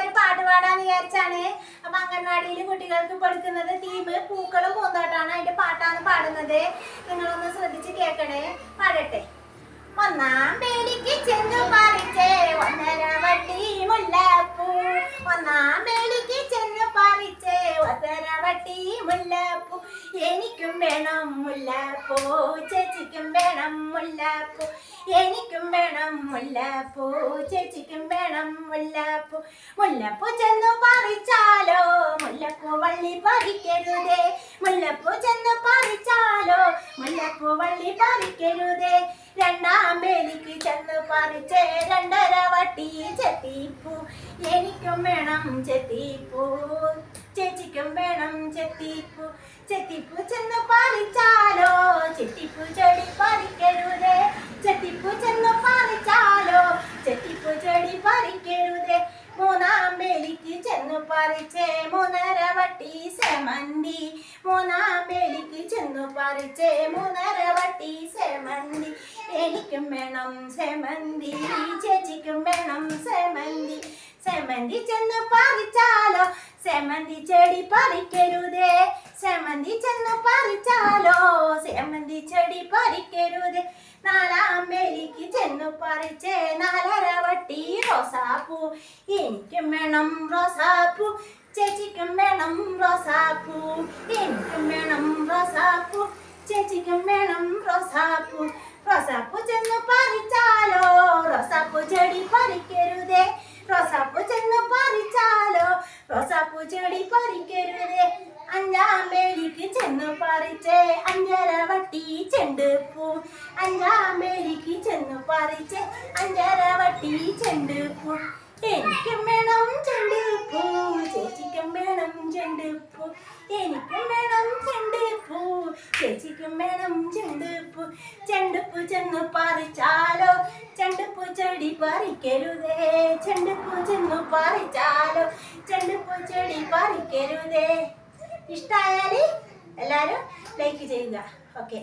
ഒരു പാട്ട് പാടാന്ന് വിചാരിച്ചാണ്. അപ്പൊ അംഗൻവാടിയിൽ കുട്ടികൾക്ക് കൊടുക്കുന്നത് തീം പൂക്കളും പൂന്തോട്ടാണ് അതിന്റെ പാട്ടാണ് പാടുന്നത്. നിങ്ങളൊന്ന് ശ്രദ്ധിച്ച് കേൾക്കണേ പാടട്ടെ. ഒന്നാം പേടിക്ക് ചെന്നു പാടിച്ചേ ഒന്നര വട്ടി മുല്ലപ്പൂ എനിക്കും വേണം മുല്ലപ്പൂ. ചേച്ചിക്കും വേണം മുല്ലപ്പൂ. എനിക്കും വേണം മുല്ലപ്പൂ. ചേച്ചിക്കും വേണം മുല്ലപ്പൂ. മുല്ലപ്പൂ ചെന്നു പറിച്ചാലോ? മുല്ലപ്പൂ വള്ളി പറിക്കരുതേ. മുല്ലപ്പൂ ചെന്നു പറിച്ചാലോ? മുല്ലപ്പൂ വള്ളി പറിക്കരുതേ. രണ്ടാം വേലിക്ക് ചെന്ന് പറിച്ചേ രണ്ടര വട്ടി ചെത്തിപ്പൂ. എനിക്കും വേണം ചെത്തിപ്പൂ. ചേച്ചിക്കും വേണം ചെത്തിപ്പൂ. ചെത്തിപ്പൂ ചെന്ന് പറിച്ചാലോ? ചെത്തിപ്പൂ ചെടി പറിക്കരുതേ. ചെത്തിപ്പൂ ചെന്ന് പറിച്ചാലോ? ചെത്തിപ്പൂ ചെടി പറിക്കരുതേ. മൂന്നാം വേലിക്ക് ചെന്ന് പറിച്ചേ. മൂന്നര വട്ടി സെമന്തി. മൂന്നാം വേലിക്ക് ചെന്നു പറിച്ചേ. മൂന്നര വട്ടി സെമന്തി. എനിക്കും വേണം സെമന്തി. ചേച്ചിക്കും വേണം സെമന്തി. സെമന്തി ചെന്ന് പറിച്ചാലോ സെമന്തി ചെടി പറിക്കരുതേ. സെമന്തി ചെന്ന് പറിച്ചാലോ? സെമന്തി ചെടി പറിക്കരുതേ. നാലാം വേലിക്ക് ചെന്നു പറിച്ചേ. നാലര വട്ടി റോസാപ്പൂ. എനിക്കും വേണം റോസാപ്പൂ. ചേച്ചിക്കും വേണം റോസാപ്പൂ. എനിക്കും വേണം റോസാപ്പൂ. ചേച്ചിക്കും വേണം റോസാപ്പൂ. റോസാപ്പൂ ചെന്ന് പറിച്ചാലോ റോസാപ്പൂ ചെടി പറിക്കരുതേ റോസാപ്പൂ ചെന്ന് പറിച്ചാലോ റോസാപ്പൂ പറിക്കരുത്. അഞ്ചാമേലിക്ക് ചെന്ന് പറിച്ചേ. അഞ്ചര വട്ടി ചെണ്ട് പൂ. അഞ്ചാമേലിക്ക് ചെന്ന് പറിച്ചേ. അഞ്ചര വട്ടി ചെണ്ട് പൂ. എനിക്കും വേണം ചെണ്ട് പൂ. ചേച്ചിക്കും വേണം ചെണ്ട് പൂ. എനിക്കും വേണം ചെണ്ട് പൂ. ചേച്ചിക്കും വേണം ചെണ്ട് പൂ. ചെണ്ട് പൂ ചെന്ന് പറിച്ചാലോ? ചെണ്ട് പൂ ചെടി പറിക്കരുതേ. ചെണ്ട് പൂ ചെന്ന് പറിച്ചാലോ ചെടി പറിക്കരുതേ ഇഷ്ടമായാൽ എല്ലാവരും ലൈക്ക് ചെയ്യുക. ഓക്കെ